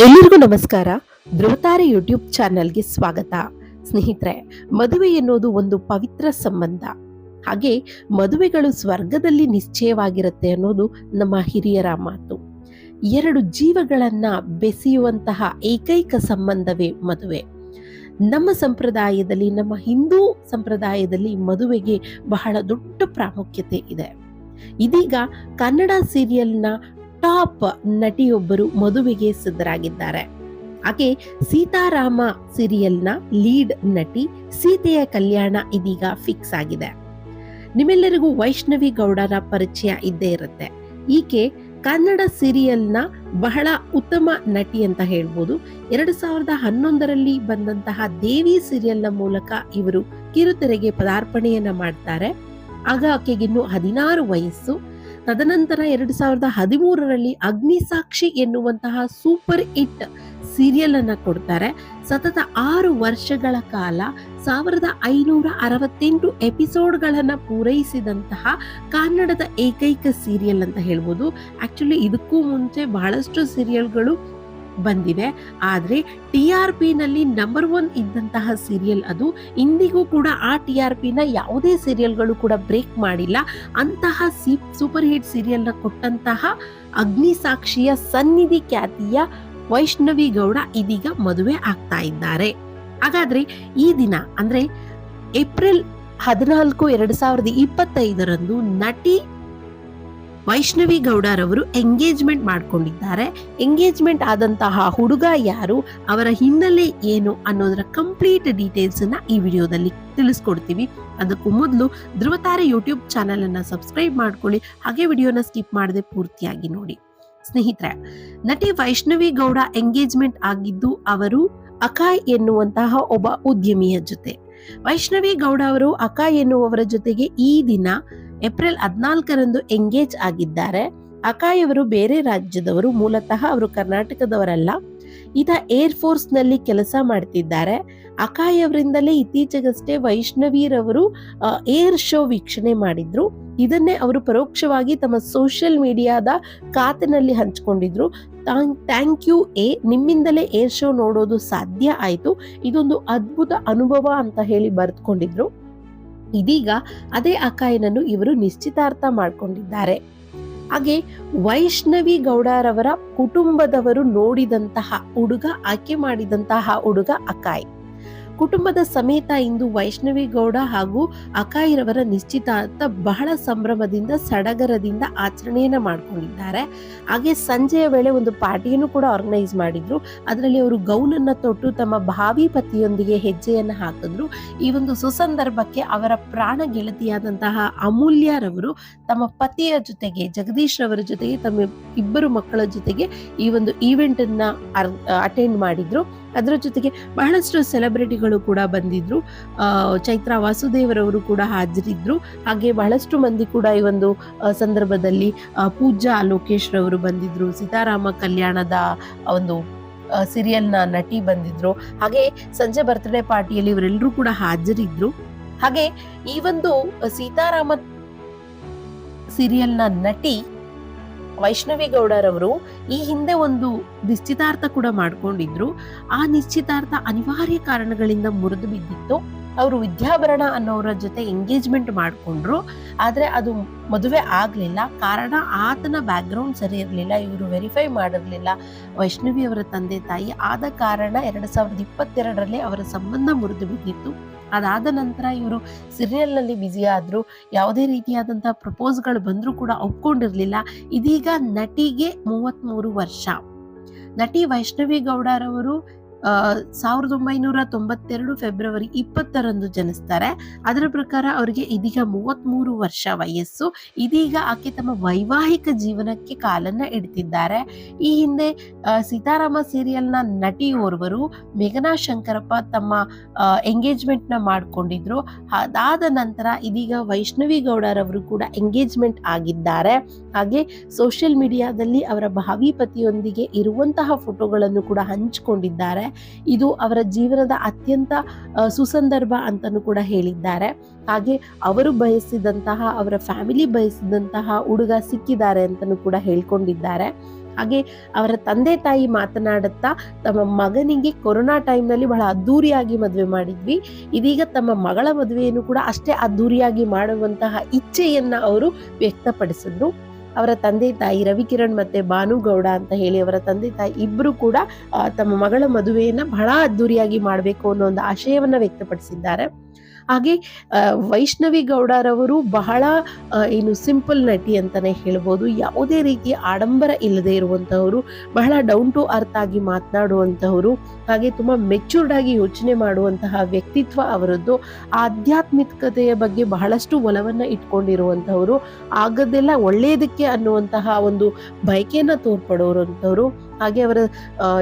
ಎಲ್ಲರಿಗೂ ನಮಸ್ಕಾರ. ಧ್ರುವತಾರೆ ಯೂಟ್ಯೂಬ್ ಚಾನೆಲ್ಗೆ ಸ್ವಾಗತ. ಸ್ನೇಹಿತರೆ, ಮದುವೆ ಎನ್ನುವುದು ಒಂದು ಪವಿತ್ರ ಸಂಬಂಧ. ಹಾಗೆ ಮದುವೆಗಳು ಸ್ವರ್ಗದಲ್ಲಿ ನಿಶ್ಚಯವಾಗಿರುತ್ತೆ ಅನ್ನೋದು ನಮ್ಮ ಹಿರಿಯರ ಮಾತು. ಎರಡು ಜೀವಗಳನ್ನ ಬೆಸೆಯುವಂತಹ ಏಕೈಕ ಸಂಬಂಧವೇ ಮದುವೆ. ನಮ್ಮ ಸಂಪ್ರದಾಯದಲ್ಲಿ, ನಮ್ಮ ಹಿಂದೂ ಸಂಪ್ರದಾಯದಲ್ಲಿ ಮದುವೆಗೆ ಬಹಳ ದೊಡ್ಡ ಪ್ರಾಮುಖ್ಯತೆ ಇದೆ. ಇದೀಗ ಕನ್ನಡ ಸೀರಿಯಲ್ನ ಟಾಪ್ ನಟಿಯೊಬ್ಬರು ಮದುವೆಗೆ ಸಿದ್ಧರಾಗಿದ್ದಾರೆ. ಆಕೆ ಸೀತಾರಾಮ ಸೀರಿಯಲ್ನ ಲೀಡ್ ನಟಿ, ಸೀತೆಯ ಕಲ್ಯಾಣ ಇದೀಗ ಫಿಕ್ಸ್ ಆಗಿದೆ. ನಿಮ್ಮೆಲ್ಲರಿಗೂ ವೈಷ್ಣವಿ ಗೌಡರ ಪರಿಚಯ ಇದ್ದೇ ಇರುತ್ತೆ. ಈಕೆ ಕನ್ನಡ ಸೀರಿಯಲ್ನ ಬಹಳ ಉತ್ತಮ ನಟಿ ಅಂತ ಹೇಳ್ಬೋದು. ಎರಡು ಸಾವಿರದ ಹನ್ನೊಂದರಲ್ಲಿ ಬಂದಂತಹ ದೇವಿ ಸೀರಿಯಲ್ನ ಮೂಲಕ ಇವರು ಕಿರುತೆರೆಗೆ ಪದಾರ್ಪಣೆಯನ್ನ ಮಾಡ್ತಾರೆ. ಆಗ ಆಕೆಗಿನ್ನು ಹದಿನಾರು ವಯಸ್ಸು. ತದನಂತರ ಎರಡು ಸಾವಿರದ ಹದಿಮೂರರಲ್ಲಿ ಅಗ್ನಿಸಾಕ್ಷಿ ಎನ್ನುವಂತಹ ಸೂಪರ್ ಹಿಟ್ ಸೀರಿಯಲ್ ಅನ್ನ ಕೊಡ್ತಾರೆ. ಸತತ ಆರು ವರ್ಷಗಳ ಕಾಲ ಸಾವಿರದ ಐನೂರ ಅರವತ್ತೆಂಟು ಎಪಿಸೋಡ್ಗಳನ್ನು ಪೂರೈಸಿದಂತಹ ಕನ್ನಡದ ಏಕೈಕ ಸೀರಿಯಲ್ ಅಂತ ಹೇಳ್ಬೋದು. ಆ್ಯಕ್ಚುಲಿ ಇದಕ್ಕೂ ಮುಂಚೆ ಬಹಳಷ್ಟು ಸೀರಿಯಲ್ಗಳು ಬಂದಿವೆ ಆದರೆ ಟಿ ಆರ್ ಪಿನಲ್ಲಿ ನಂಬರ್ ಒನ್ ಇದ್ದಂತಹ ಸೀರಿಯಲ್ ಅದು. ಇಂದಿಗೂ ಕೂಡ ಆ ಟಿ ಆರ್ ಪಿನ ಯಾವುದೇ ಸೀರಿಯಲ್ಗಳು ಕೂಡ ಬ್ರೇಕ್ ಮಾಡಿಲ್ಲ. ಅಂತಹ ಸಿ ಸೂಪರ್ ಹಿಟ್ ಸೀರಿಯಲ್ನ ಕೊಟ್ಟಂತಹ ಅಗ್ನಿಸಾಕ್ಷಿಯ ಸನ್ನಿಧಿ ಖ್ಯಾತಿಯ ವೈಷ್ಣವಿ ಗೌಡ ಇದೀಗ ಮದುವೆ ಆಗ್ತಾ ಇದ್ದಾರೆ. ಹಾಗಾದ್ರೆ ಈ ದಿನ ಅಂದ್ರೆ ಏಪ್ರಿಲ್ ಹದಿನಾಲ್ಕು, ಎರಡು ಸಾವಿರದ ಇಪ್ಪತ್ತೈದರಂದು ನಟಿ ವೈಷ್ಣವಿ ಗೌಡರವರು ಎಂಗೇಜ್ಮೆಂಟ್ ಮಾಡ್ಕೊಂಡಿದ್ದಾರೆ. ಎಂಗೇಜ್ಮೆಂಟ್ ಆದಂತಹ ಹುಡುಗ ಯಾರು, ಅವರ ಹಿನ್ನೆಲೆ ಏನು ಅನ್ನೋದರ ಕಂಪ್ಲೀಟ್ ಡೀಟೇಲ್ಸ್ ಅನ್ನ ಈ ವಿಡಿಯೋದಲ್ಲಿ ತಿಳಿಸ್ಕೊಡ್ತೀವಿ. ಅದಕ್ಕೂ ಮೊದಲು ಧ್ರುವತಾರೆ ಯೂಟ್ಯೂಬ್ ಚಾನೆಲ್ ಅನ್ನ ಸಬ್ಸ್ಕ್ರೈಬ್ ಮಾಡ್ಕೊಳ್ಳಿ. ಹಾಗೆ ವಿಡಿಯೋನ ಸ್ಕಿಪ್ ಮಾಡದೆ ಪೂರ್ತಿಯಾಗಿ ನೋಡಿ. ಸ್ನೇಹಿತರೆ, ನಟಿ ವೈಷ್ಣವಿ ಗೌಡ ಎಂಗೇಜ್ಮೆಂಟ್ ಆಗಿದ್ದು ಅವರು ಅಕಾಯ್ ಎನ್ನುವಂತಹ ಒಬ್ಬ ಉದ್ಯಮಿಯ ಜೊತೆ. ವೈಷ್ಣವಿ ಗೌಡ ಅವರು ಅಕಾಯ್ ಎನ್ನುವವರ ಜೊತೆಗೆ ಈ ದಿನ ಏಪ್ರಿಲ್ ಹದಿನಾಲ್ಕರಂದು ಎಂಗೇಜ್ ಆಗಿದ್ದಾರೆ. ಅಕಾಯ್ ಅವರು ಬೇರೆ ರಾಜ್ಯದವರು ಮೂಲತಃ ಅವರು ಕರ್ನಾಟಕದವರಲ್ಲ. ಈತ ಏರ್ ಫೋರ್ಸ್ನಲ್ಲಿ ಕೆಲಸ ಮಾಡ್ತಿದ್ದಾರೆ. ಅಕಾಯ್ ಅವರಿಂದಲೇ ಇತ್ತೀಚೆಗಷ್ಟೇ ವೈಷ್ಣವಿರವರು ಏರ್ ಶೋ ವೀಕ್ಷಣೆ ಮಾಡಿದ್ರು. ಇದನ್ನೇ ಅವರು ಪರೋಕ್ಷವಾಗಿ ತಮ್ಮ ಸೋಷಿಯಲ್ ಮೀಡಿಯಾದ ಖಾತೆನಲ್ಲಿ ಹಂಚಿಕೊಂಡಿದ್ರು. ಥ್ಯಾಂಕ್ ಯು ಎ, ನಿಮ್ಮಿಂದಲೇ ಏರ್ ಶೋ ನೋಡೋದು ಸಾಧ್ಯ ಆಯಿತು. ಇದೊಂದು ಅದ್ಭುತ ಅನುಭವ ಅಂತ ಹೇಳಿ ಬರೆದುಕೊಂಡಿದ್ರು. ಇದೀಗ ಅದೇ ಅಕಾಯನನ್ನು ಇವರು ನಿಶ್ಚಿತಾರ್ಥ ಮಾಡಿಕೊಂಡಿದ್ದಾರೆ. ಹಾಗೆ ವೈಷ್ಣವಿ ಗೌಡರವರ ಕುಟುಂಬದವರು ನೋಡಿದಂತಹ ಹುಡುಗ, ಆಯ್ಕೆ ಮಾಡಿದಂತಹ ಹುಡುಗ ಅಕಾಯ್ ಕುಟುಂಬದ ಸಮೇತ ಇಂದು ವೈಷ್ಣವಿ ಗೌಡ ಹಾಗೂ ಅಕಾಯಿರವರ ನಿಶ್ಚಿತಾರ್ಥ ಬಹಳ ಸಂಭ್ರಮದಿಂದ, ಸಡಗರದಿಂದ ಆಚರಣೆಯನ್ನ ಮಾಡ್ಕೊಂಡಿದ್ದಾರೆ. ಹಾಗೆ ಸಂಜೆಯ ವೇಳೆ ಒಂದು ಪಾರ್ಟಿಯನ್ನು ಕೂಡ ಆರ್ಗನೈಸ್ ಮಾಡಿದ್ರು. ಅದರಲ್ಲಿ ಅವರು ಗೌನನ್ನ ತೊಟ್ಟು ತಮ್ಮ ಭಾವಿ ಪತಿಯೊಂದಿಗೆ ಹೆಜ್ಜೆಯನ್ನು ಹಾಕಿದ್ರು. ಈ ಒಂದು ಸುಸಂದರ್ಭಕ್ಕೆ ಅವರ ಪ್ರಾಣ ಗೆಳತಿಯಾದಂತಹ ಅಮೂಲ್ಯರವರು ತಮ್ಮ ಪತಿಯ ಜೊತೆಗೆ, ಜಗದೀಶ್ ರವರ ಜೊತೆಗೆ, ತಮ್ಮ ಇಬ್ಬರು ಮಕ್ಕಳ ಜೊತೆಗೆ ಈ ಒಂದು ಈವೆಂಟ್ ಅನ್ನ ಅಟೆಂಡ್ ಮಾಡಿದ್ರು. ಅದರ ಜೊತೆಗೆ ಬಹಳಷ್ಟು ಸೆಲೆಬ್ರಿಟಿಗಳು ಕೂಡ ಬಂದಿದ್ರು. ಚೈತ್ರ ವಾಸುದೇವರವರು ಕೂಡ ಹಾಜರಿದ್ರು. ಹಾಗೆ ಬಹಳಷ್ಟು ಮಂದಿ ಕೂಡ ಈ ಒಂದು ಸಂದರ್ಭದಲ್ಲಿ ಪೂಜಾ ಲೋಕೇಶ್ ರವರು ಬಂದಿದ್ರು. ಸೀತಾರಾಮ ಕಲ್ಯಾಣದ ಒಂದು ಸೀರಿಯಲ್ನ ನಟಿ ಬಂದಿದ್ರು. ಹಾಗೆ ಸಂಜೆ ಬರ್ತ್ಡೇ ಪಾರ್ಟಿಯಲ್ಲಿ ಇವರೆಲ್ಲರೂ ಕೂಡ ಹಾಜರಿದ್ರು. ಹಾಗೆ ಈ ಒಂದು ಸೀತಾರಾಮ ಸೀರಿಯಲ್ನ ನಟಿ ವೈಷ್ಣವಿ ಗೌಡರವರು ಈ ಹಿಂದೆ ಒಂದು ನಿಶ್ಚಿತಾರ್ಥ ಕೂಡ ಮಾಡ್ಕೊಂಡಿದ್ರು. ಆ ನಿಶ್ಚಿತಾರ್ಥ ಅನಿವಾರ್ಯ ಕಾರಣಗಳಿಂದ ಮುರಿದು ಬಿದ್ದಿತ್ತು. ಅವರು ವಿದ್ಯಾಭರಣ ಅನ್ನೋರ ಜೊತೆ ಎಂಗೇಜ್ಮೆಂಟ್ ಮಾಡಿಕೊಂಡ್ರು. ಆದರೆ ಅದು ಮದುವೆ ಆಗಲಿಲ್ಲ. ಕಾರಣ ಆತನ ಬ್ಯಾಕ್ಗ್ರೌಂಡ್ ಸರಿ ಇರಲಿಲ್ಲ. ಇವರು ವೆರಿಫೈ ಮಾಡಿರಲಿಲ್ಲ. ವೈಷ್ಣವಿ ಅವರ ತಂದೆ ತಾಯಿ ಆದ ಕಾರಣ ಎರಡು ಸಾವಿರದ ಇಪ್ಪತ್ತೆರಡರಲ್ಲಿ ಅವರ ಸಂಬಂಧ ಮುರಿದು ಬಿದ್ದಿತ್ತು. ಅದಾದ ನಂತರ ಇವರು ಸೀರಿಯಲ್ನಲ್ಲಿ ಬ್ಯುಸಿ ಆದ್ರು. ಯಾವುದೇ ರೀತಿಯಾದಂಥ ಪ್ರಪೋಸ್ಗಳು ಬಂದರೂ ಕೂಡ ಒಪ್ಕೊಂಡಿರಲಿಲ್ಲ. ಇದೀಗ ನಟಿಗೆ ಮೂವತ್ತ್ಮೂರು ವರ್ಷ. ನಟಿ ವೈಷ್ಣವಿ ಗೌಡರವರು ಸಾವಿರದ ಒಂಬೈನೂರ ತೊಂಬತ್ತೆರಡು ಫೆಬ್ರವರಿ ಇಪ್ಪತ್ತರಂದು ಜನಿಸ್ತಾರೆ. ಅದರ ಪ್ರಕಾರ ಅವರಿಗೆ ಇದೀಗ ಮೂವತ್ತ್ಮೂರು ವರ್ಷ ವಯಸ್ಸು. ಇದೀಗ ಆಕೆ ತಮ್ಮ ವೈವಾಹಿಕ ಜೀವನಕ್ಕೆ ಕಾಲನ್ನ ಇಡ್ತಿದ್ದಾರೆ. ಈ ಹಿಂದೆ ಸೀತಾರಾಮ ಸೀರಿಯಲ್ನ ನಟಿ ಓರ್ವರು ಮೇಘನಾ ಶಂಕರಪ್ಪ ತಮ್ಮ ಎಂಗೇಜ್ಮೆಂಟ್ನ ಮಾಡ್ಕೊಂಡಿದ್ರು. ಅದಾದ ನಂತರ ಇದೀಗ ವೈಷ್ಣವಿ ಗೌಡರವರು ಕೂಡ ಎಂಗೇಜ್ಮೆಂಟ್ ಆಗಿದ್ದಾರೆ. ಹಾಗೆ ಸೋಷಿಯಲ್ ಮೀಡಿಯಾದಲ್ಲಿ ಅವರ ಭಾವಿ ಪತಿಯೊಂದಿಗೆ ಇರುವಂತಹ ಫೋಟೋಗಳನ್ನು ಕೂಡ ಹಂಚಿಕೊಂಡಿದ್ದಾರೆ. ಇದು ಅವರ ಜೀವನದ ಅತ್ಯಂತ ಸುಸಂದರ್ಭ ಅಂತಲೂ ಕೂಡ ಹೇಳಿದ್ದಾರೆ. ಹಾಗೆ ಅವರು ಬಯಸಿದಂತಹ, ಅವರ ಫ್ಯಾಮಿಲಿ ಬಯಸಿದಂತಹ ಹುಡುಗ ಸಿಕ್ಕಿದ್ದಾರೆ ಅಂತಲೂ ಕೂಡ ಹೇಳ್ಕೊಂಡಿದ್ದಾರೆ. ಹಾಗೆ ಅವರ ತಂದೆ ತಾಯಿ ಮಾತನಾಡುತ್ತಾ, ತಮ್ಮ ಮಗನಿಗೆ ಕೊರೋನಾ ಟೈಮ್ನಲ್ಲಿ ಬಹಳ ಅದ್ಧೂರಿಯಾಗಿ ಮದುವೆ ಮಾಡಿದ್ವಿ. ಇದೀಗ ತಮ್ಮ ಮಗಳ ಮದುವೆಯನ್ನು ಕೂಡ ಅಷ್ಟೇ ಅದ್ದೂರಿಯಾಗಿ ಮಾಡುವಂತಹ ಇಚ್ಛೆಯನ್ನು ಅವರು ವ್ಯಕ್ತಪಡಿಸಿದ್ರು. ಅವರ ತಂದೆ ತಾಯಿ ರವಿಕಿರಣ್ ಮತ್ತೆ ಭಾನುಗೌಡ ಅಂತ ಹೇಳಿ ಅವರ ತಂದೆ ತಾಯಿ ಇಬ್ರು ಕೂಡ ತಮ್ಮ ಮಗಳ ಮದುವೆಯನ್ನ ಬಹಳ ಅದ್ದೂರಿಯಾಗಿ ಮಾಡಬೇಕು ಅನ್ನೋ ಒಂದು ಆಶಯವನ್ನ ವ್ಯಕ್ತಪಡಿಸಿದ್ದಾರೆ. ಹಾಗೆ ವೈಷ್ಣವಿ ಗೌಡರವರು ಬಹಳ ಏನು ಸಿಂಪಲ್ ನಟಿ ಅಂತಲೇ ಹೇಳ್ಬೋದು. ಯಾವುದೇ ರೀತಿಯ ಆಡಂಬರ ಇಲ್ಲದೆ ಇರುವಂಥವರು ಬಹಳ ಡೌನ್ ಟು ಅರ್ತ್ ಆಗಿ ಮಾತನಾಡುವಂತಹವರು, ಹಾಗೆ ತುಂಬ ಮೆಚೂರ್ಡ್ ಆಗಿ ಯೋಚನೆ ಮಾಡುವಂತಹ ವ್ಯಕ್ತಿತ್ವ ಅವರದ್ದು. ಆಧ್ಯಾತ್ಮಿಕತೆಯ ಬಗ್ಗೆ ಬಹಳಷ್ಟು ಒಲವನ್ನು ಇಟ್ಕೊಂಡಿರುವಂಥವರು ಆಗದೆಲ್ಲ ಒಳ್ಳೆಯದಕ್ಕೆ ಅನ್ನುವಂತಹ ಒಂದು ಬಯಕೆಯನ್ನು ತೋರ್ಪಡೋರಂಥವ್ರು ಹಾಗೆ ಅವರ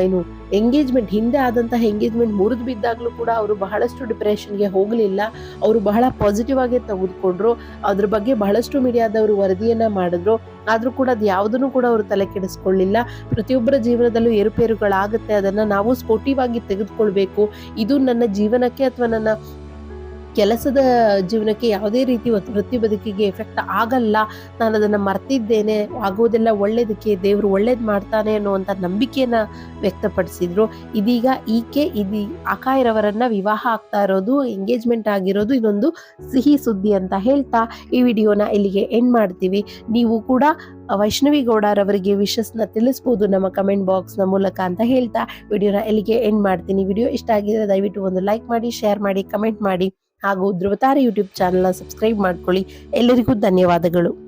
ಏನು ಎಂಗೇಜ್ಮೆಂಟ್ ಹಿಂದೆ ಆದಂತಹ ಎಂಗೇಜ್ಮೆಂಟ್ ಮುರಿದು ಬಿದ್ದಾಗಲೂ ಕೂಡ ಅವರು ಬಹಳಷ್ಟು ಡಿಪ್ರೆಷನ್ಗೆ ಹೋಗಲಿಲ್ಲ. ಅವರು ಬಹಳ ಪಾಸಿಟಿವ್ ಆಗಿ ತೆಗೆದುಕೊಂಡ್ರು. ಅದ್ರ ಬಗ್ಗೆ ಬಹಳಷ್ಟು ಮೀಡಿಯಾದವರು ವರದಿಯನ್ನ ಮಾಡಿದ್ರು. ಆದ್ರೂ ಕೂಡ ಅದು ಯಾವುದನ್ನು ಕೂಡ ಅವರು ತಲೆ ಕೆಡಿಸ್ಕೊಳ್ಳಿಲ್ಲ. ಪ್ರತಿಯೊಬ್ಬರ ಜೀವನದಲ್ಲೂ ಏರುಪೇರುಗಳಾಗುತ್ತೆ. ಅದನ್ನ ನಾವು ಸ್ಪೋರ್ಟಿವ್ ಆಗಿ ತೆಗೆದುಕೊಳ್ಬೇಕು. ಇದು ನನ್ನ ಜೀವನಕ್ಕೆ ಅಥವಾ ನನ್ನ ಕೆಲಸದ ಜೀವನಕ್ಕೆ ಯಾವುದೇ ರೀತಿ ವೃತ್ತಿ- ಬದುಕಿಗೆ ಎಫೆಕ್ಟ್ ಆಗಲ್ಲ. ನಾನು ಅದನ್ನು ಮರ್ತಿದ್ದೇನೆ ಆಗೋದೆಲ್ಲ ಒಳ್ಳೇದಕ್ಕೆ ದೇವರು ಒಳ್ಳೇದು ಮಾಡ್ತಾನೆ ಅನ್ನುವಂಥ ನಂಬಿಕೆಯನ್ನ ವ್ಯಕ್ತಪಡಿಸಿದ್ರು. ಇದೀಗ ಈಕೆ ಇದೀ ಅಕಾಯರವರನ್ನು ವಿವಾಹ ಆಗ್ತಾ ಇರೋದು ಎಂಗೇಜ್ಮೆಂಟ್ ಆಗಿರೋದು ಇದೊಂದು ಸಿಹಿ ಸುದ್ದಿ ಅಂತ ಹೇಳ್ತಾ ಈ ವಿಡಿಯೋನ ಇಲ್ಲಿಗೆ ಎಂಡ್ ಮಾಡ್ತೀವಿ. ನೀವು ಕೂಡ ವೈಷ್ಣವಿ ಗೌಡರವರಿಗೆ ವಿಶಸ್ನ ತಿಳಿಸ್ಬೋದು ನಮ್ಮ ಕಮೆಂಟ್ ಬಾಕ್ಸ್ನ ಮೂಲಕ ಅಂತ ಹೇಳ್ತಾ. ವಿಡಿಯೋನ ಇಲ್ಲಿಗೆ ಎಂಡ್ ಮಾಡ್ತೀನಿ. ವಿಡಿಯೋ ಇಷ್ಟ ಆಗಿದ್ರೆ ದಯವಿಟ್ಟು ಒಂದು ಲೈಕ್ ಮಾಡಿ ಶೇರ್ ಮಾಡಿ ಕಮೆಂಟ್ ಮಾಡಿ. ಹಾಗೂ ಧ್ರುವತಾರ ಯೂಟ್ಯೂಬ್ ಚಾನಲ್ನ ಸಬ್ಸ್ಕ್ರೈಬ್ ಮಾಡ್ಕೊಳ್ಳಿ. ಎಲ್ಲರಿಗೂ ಧನ್ಯವಾದಗಳು.